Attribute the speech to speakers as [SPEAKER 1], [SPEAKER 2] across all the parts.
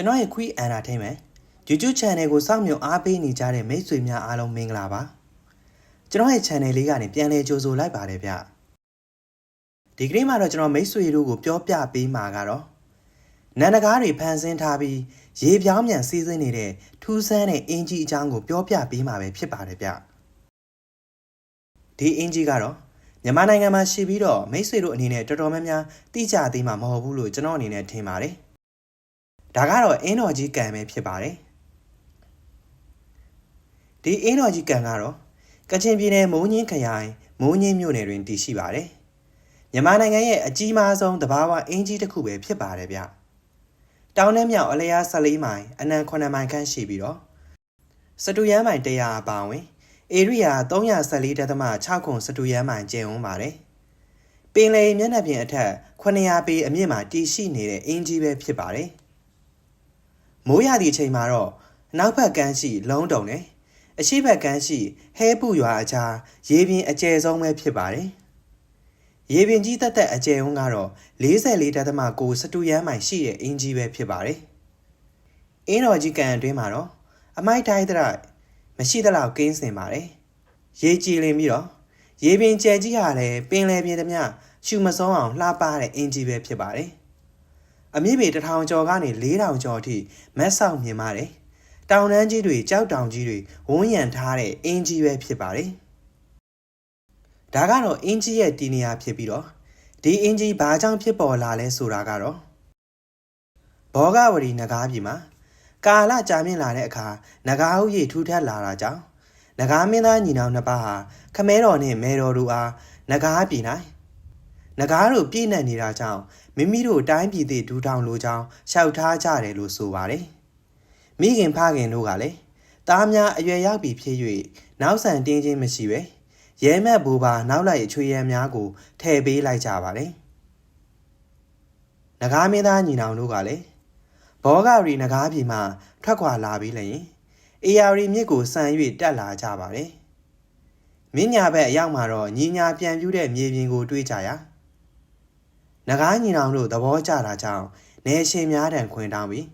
[SPEAKER 1] ကျွန်တော်ရဲ့ Quick Entertainment YouTube Channel ကိုစောင့်မျှော်အားပေးနေကြတဲ့မိတ်ဆွေများအားလုံးမင်္ဂလာပါကျွန်တော်ရဲ့ Channel လေးကနေပြန်လည်ကြိုဆိုလိုက်ပါတယ်ဗျဒီကနေ့မှာတော့ကျွန်တော်မိတ်ဆွေတို့ကိုပြောပြပေးမှာကတော့နန္ဒကားတွေဖန်ဆင်းထားပြီးရေပြောင်းမြန်စီးဆင်းနေတဲ့ထူးဆန်းတဲ့အင်ဂျီအကြောင်းကိုပြောပြပေးမှာပဲဖြစ်ပါတယ်ဗျဒီအင်ဂျီကတော့မြန်မာနိုင်ငံမှာရှိပြီးတော့မိတ်ဆွေတို့အနေနဲ့တော်တော်များများသိကြသေးမှာမဟုတ်ဘူးလို့ကျွန်တော်အနေနဲ့ထင်ပါတယ် ဒါကတော့အင်းတော်ကြီးကံပဲဖြစ်ပါတယ်ဒီအင်းတော်ကြီးကံကတော့ကချင်ပြည်နယ်မိုးညင်းခရိုင်မိုးညင်းမြို့နယ်တွင်တည်ရှိပါတယ်မြန်မာနိုင်ငံရဲ့အကြီးမားဆုံးတဘာဝအင်းကြီးတစ်ခုပဲဖြစ်ပါတယ်ဗျတောင်နဲ့မြောက်အလျား14မိုင်အနံ9မိုင်ခန့်ရှိပြီးတော့စတူရန်မိုင်100အပါဝင်ဧရိယာ314.6ခုစတူရန်မိုင်ကျင်းဝန်းပါတယ်ပင်လယ်မျက်နှာပြင်အထက်900ပေအမြင့်မှာတည်ရှိနေတဲ့အင်းကြီးပဲဖြစ်ပါတယ် မိုးရသည့်အချိန်မှာတော့နောက်ဘက်ကမ်းရှိ လုံးတုံနဲ့အရှိဘက်ကမ်းရှိဟဲပူရွာအကြားရေပြင်အကျယ်ဆုံးပဲဖြစ်ပါတယ်။ရေပြင်ကြီးတက်တက်အကျယ်ဝန်းကတော့44.6စတူရန်မိုင်ရှိတဲ့အင်းကြီးပဲဖြစ်ပါတယ်။အင်းတော်ကြီးကန်အတွင်းမှာတော့အမိုက်တိုင်းတရမရှိသလောက်ကင်းစင်ပါတယ်။ရေကြည်လင်ပြီးတော့ရေပြင်ကျယ်ကြီးဟာလည်းပင်လယ်ပြင်သမျှရှူမဆုံးအောင်လှပတဲ့အင်းကြီးပဲဖြစ်ပါတယ်။ အမြင့်ပေ1000ကျော်ကနေ4000ကျော်အထိမက်ဆောက်မြင်ပါတယ်။တောင်တန်းကြီးတွေကြောက်တောင်ကြီးတွေဝန်းရံထားတဲ့အင်းကြီးပဲဖြစ်ပါတယ်။ဒါကတော့အင်းကြီးရဲ့တည်နေရာဖြစ်ပြီးတော့ဒီအင်းကြီးဘာကြောင့်ဖြစ်ပေါ်လာလဲဆိုတာကတော့ဘောဂဝရီနဂါးပြည်မှာကာလကြာမြင့်လာတဲ့အခါနဂါးဥယေထူထပ်လာတာကြောင့်နဂါးမင်းသားညီနောင်နှစ်ပါးဟာခမဲတော်နဲ့မဲတော်တို့အားနဂါးပြည်၌ နဂါးတို့ပြည့်နှက်နေတာကြောင့်မိမိတို့တိုင်းပြည်သည့်ဒူထောင်လိုကြောင်းရှောက်ထားကြတယ်လို့ဆိုပါတယ်။မိခင်ဖခင်တို့ကလည်းသားများအရွယ်ရောက်ပြီဖြစ်၍နောက်ဆန်တင်းချင်းမရှိပဲရဲမက်ဘူပါနောက်လိုက်အချွေရံများကိုထည့်ပေးလိုက်ကြပါတယ်။နဂါးမင်းသားညီနောင်တို့ကလည်းဘောဂရီနဂါးပြည်မှထွက်ခွာလာပြီးလျင်အေယာရီမြစ်ကိုဆန်၍တက်လာကြပါတယ်။မင်းညာဘက်အရောက်မှာတော့ညီညာပြန်ပြူးတဲ့မြေပြင်ကိုတွေးကြရာ နဂါးညီနောင်တို့သဘောကျတာကြောင့်နေရှင်များတန်ခွင်တောင်းပြီး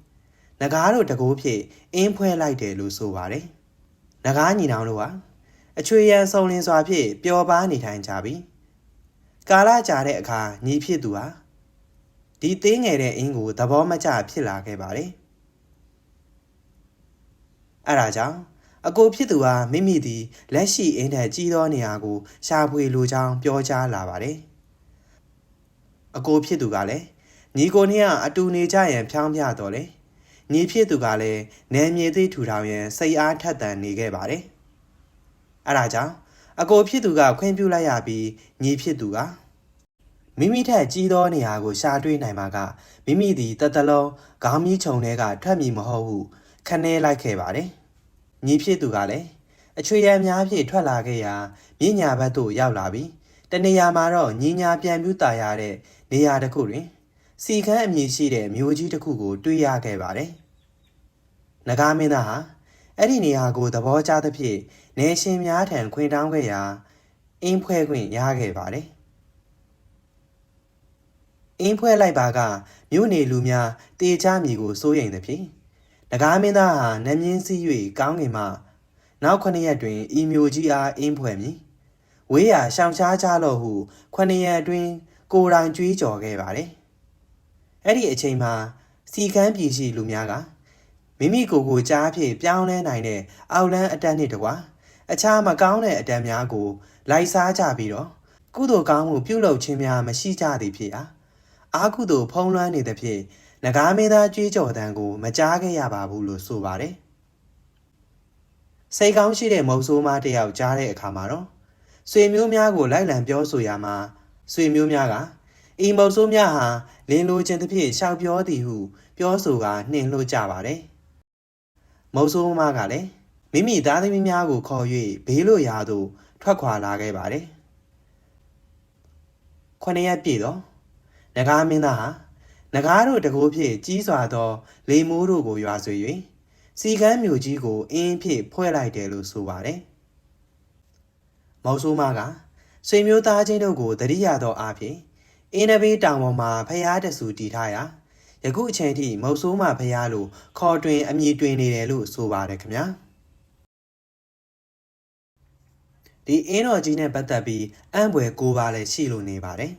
[SPEAKER 1] နဂါးတို့တကိုးဖြစ်အင်းဖွဲလိုက်တယ်လို့ဆိုပါတယ်။နဂါးညီနောင်တို့ဟာအချွေရန်စုံလင်စွာဖြင့်ပျော်ပါနေထိုင်ကြပြီးကာလကြာတဲ့အခါညီဖြစ်သူဟာဒီသေးငယ်တဲ့အင်းကိုသဘောမကျဖြစ်လာခဲ့ပါတယ်။အဲဒါကြောင့်အကိုဖြစ်သူဟာမိမိသည်လက်ရှိအင်းထက်ကြီးသောနေရာကိုရှာဖွေလိုကြောင်းပြောကြားလာပါတယ်။ အကိုဖြစ်သူကလည်းညီကိုနှစ်ယောက်အတူနေကြရန်ဖြောင်းပြတော့လေညီဖြစ်သူကလည်းနယ်မြေသိထူထောင်ရန်စိတ်အားထက်သန်နေခဲ့ပါတယ်။အဲဒါကြောင့်အကိုဖြစ်သူကခွင့်ပြုလိုက်ရပြီးညီဖြစ်သူကမိမိထက်ကြီးသောနေရာကိုရှာတွေ့နိုင်မှာကမိမိသည်တတလုံးခေါင်းမီးခြုံထဲကထွက်မည်မဟုတ်ဟုခနဲလိုက်ခဲ့ပါတယ်။ညီဖြစ်သူကလည်းအချွေရံများဖြင့်ထွက်လာခဲ့ရာမြင့်ညာဘက်သို့ရောက်လာပြီးတနေရာမှာတော့ညီညာပြန်ပြူတာရတဲ့ နေရာတစ်ခုတွင်စီခန်းအမည်ရှိတဲ့မြို့ကြီးတစ်ခုကို တွေ့ရခဲ့ပါတယ်။နဂါမင်းသားဟာအဲ့ဒီနေရာကိုသဘောကျသဖြင့်နေရှင်များထံခွင်တောင်းခဲ့ရာအင်းဖွဲခွင့်ရခဲ့ပါတယ်။အင်းဖွဲလိုက်ပါကမြို့နေလူများတေချမည်ကိုစိုးရိမ်သဖြင့်နဂါမင်းသားဟာနမင်းစည်း၍ကောင်းကင်မှနောက်ခုနှစ်ရက်တွင်ဤမျိုးကြီးအားအင်းဖွဲ့မည်ဝေးရာရှောင်ရှားကြလော့ဟုခုနှစ်ရက်အတွင်း ကိုယ်တိုင်ကြွေးကြော်ခဲ့ပါတယ်အဲ့ဒီအချိန်မှာစီကန်းပြည်ရှိလူများကမိမိကိုယ်ကိုကြားဖြင့်ပြောင်းလဲနိုင်တဲ့အောက်လန်းအတန်းနှင့်တကွာအခြားမကောင်းတဲ့အတန်းများကို လိုက်စားကြပြီးတော့ကုသိုလ်ကောင်းမှုပြုလုပ်ခြင်းများမရှိကြသည်ဖြစ်ရာအာကုသိုလ်ဖုံးလွှမ်းနေသဖြင့်နဂါမင်းသားကြွေးကြော်တန်းကို မကြားခဲ့ရပါဘူးလို့ဆိုပါတယ်စိတ်ကောင်းရှိတဲ့မုံဆိုးမတယောက်ကြားတဲ့အခါမှာတော့ဆွေမျိုးများကိုလိုက်လံပြောဆိုရမှာ ဆွေမျိုးများကအိမ်မုံဆိုးများဟာလင်းလိုခြင်းတစ်ဖြင့်ရှောက်ပြောသည်ဟုပြောဆိုကနှင်လို့ကြပါတယ်မုံဆိုးမကလည်းမိမိသားသမီးများကိုခေါ်၍ဘေးလိုရာသို့ထွက်ခွာလာခဲ့ပါတယ်ခုနှစ်ရက်ပြည့်တော့နဂါမင်းသားဟာနဂါတို့တကိုးဖြင့်ကြီးစွာသောလေမိုးတို့ကိုရွာဆွေ၍စီကမ်းမြို့ကြီးကိုအင်းဖြင့်ဖွဲ့လိုက်တယ်လို့ဆိုပါတယ်။မောက်ဆိုးမက ဆွေမျိုးသားချင်းတို့ကိုတတိယသောအားဖြင့်အင်းနဘေးတောင်ပေါ်မှာဖျားတဆူတည်ထားရာယခုအချိန်ထိမုတ်ဆိုးမဖရားလို့ခေါ်တွင်အမည်တွင်နေတယ်လို့ဆိုပါတယ်ခင်ဗျာဒီအင်းတော်ကြီးနဲ့ပတ်သက်ပြီးအံ့ဘွယ်ကိုပါလည်းရှိလို့နေပါတယ်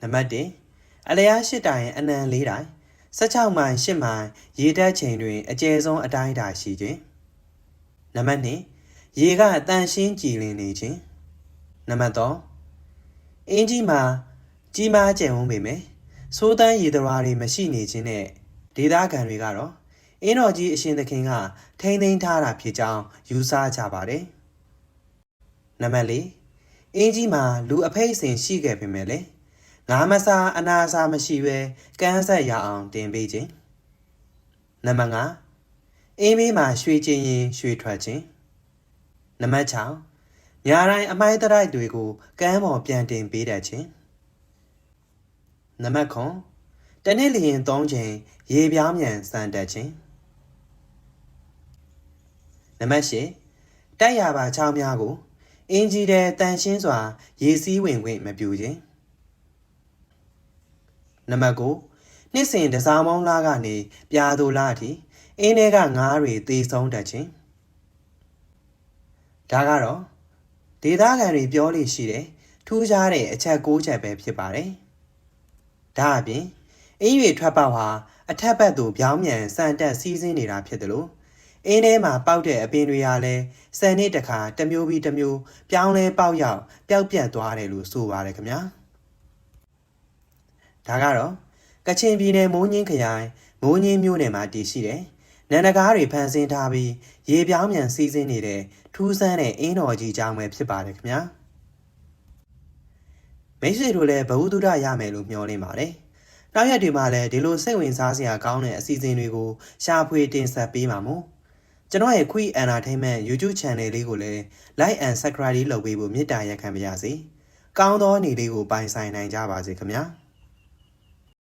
[SPEAKER 1] နံပါတ်1အလျား၈တိုင်အနံ၄တိုင်16မိုင်8မိုင်ရေတက်ချိန်တွင် အကျယ်ဆုံးအတိုင်းအတာရှိခြင်းနံပါတ်2 ရေကတန်ရှင်းကြည်လင်နေခြင်းနံပါတ်3အင်းကြီးမှာကြီးမားကျယ်ဝန်းပေမယ့်သိုးတန်းရေသရာတွေမရှိနေခြင်းနဲ့ဒေသခံတွေကတော့အင်းတော်ကြီးအရှင်သခင်က ထိမ့်သိမ်းထားတာဖြစ်ကြောင်းယူဆကြပါတယ်နံပါတ်4အင်းကြီးမှာလူအဖိတ်အစင်ရှိခဲ့ပေမဲ့လေငါးမစားအနာစားမရှိဘဲကန်းဆက်ရအောင်တင်ပေးခြင်းနံပါတ်5အင်းမေးမှာရွှေချင်းရင်ရွှေထွက်ခြင်း နံပါတ်6ညာတိုင်းအမိုက်တရိုက်တွေကိုကမ်းပေါ်ပြန်တင်ပေးတတ်ခြင်းနံပါတ်9တနေ့လျင်3ချိန်ရေပြောင်းမြန်စံတက်ခြင်းနံပါတ်10တိုက်ရပါချောင်းများကိုအင်ဂျီတဲ့တန်ရှင်းစွာ ရေစီးဝင်ခွင့်မပြုခြင်းနံပါတ်9နှစ်စဉ်တစားမောင်းလားကနေပြာသူလားအထိအင်းထဲကငားတွေသေဆုံးတတ်ခြင်း ဒါကတော့ဒေသခံတွေပြောလို့ရှိတယ်ထူးခြားတဲ့အချက်၉ချက်ပဲဖြစ်ပါတယ်ဒါအပြင်အင်းရွေထွက်ပေါက်ဟာအထက်ဘက်သို့ပြောင်းမြန်စံတက်စီးဆင်းနေတာဖြစ်တယ်လို့အင်းထဲမှာပေါက်တဲ့အပင်တွေဟာလည်းစံနှစ်တခါတစ်မျိုးပြီးတစ်မျိုးပြောင်းလဲပေါက်ရောက်ပျောက်ပြတ်သွားတယ်လို့ဆိုပါတယ်ခင်ဗျာဒါကတော့ကချင်ပြည်နယ်မိုးညင်းခရိုင်မိုးညင်းမြို့နယ်မှာတည်ရှိတယ် နန္ဒကားတွေဖန်ဆင်းထားပြီးရေပြောင်းမြန်စီးဆင်းနေတဲ့ထူးဆန်းတဲ့အင်းတော်ကြီးကြောင်းပဲဖြစ်ပါတယ်ခင်ဗျာမိတ်ဆွေတို့လည်းဘဝတုဒ္ဒရမယ်လို့မျှော်လင့်ပါတယ်နောက်ရက်တွေမှာလည်းဒီလိုစိတ်ဝင်စားစရာကောင်းတဲ့အစီအစဉ်တွေကိုရှာဖွေတင်ဆက်ပေးပါမို့ကျွန်တော်ရဲ့ Quick Entertainment YouTube Channel လေးကိုလည်း Like and Subscribe လုပ်ပေးဖို့မေတ္တာရက်ခံပါရစေ။ကောင်းသောနေ့လေးကိုပိုင်ဆိုင်နိုင်ကြပါစေခင်ဗျာ။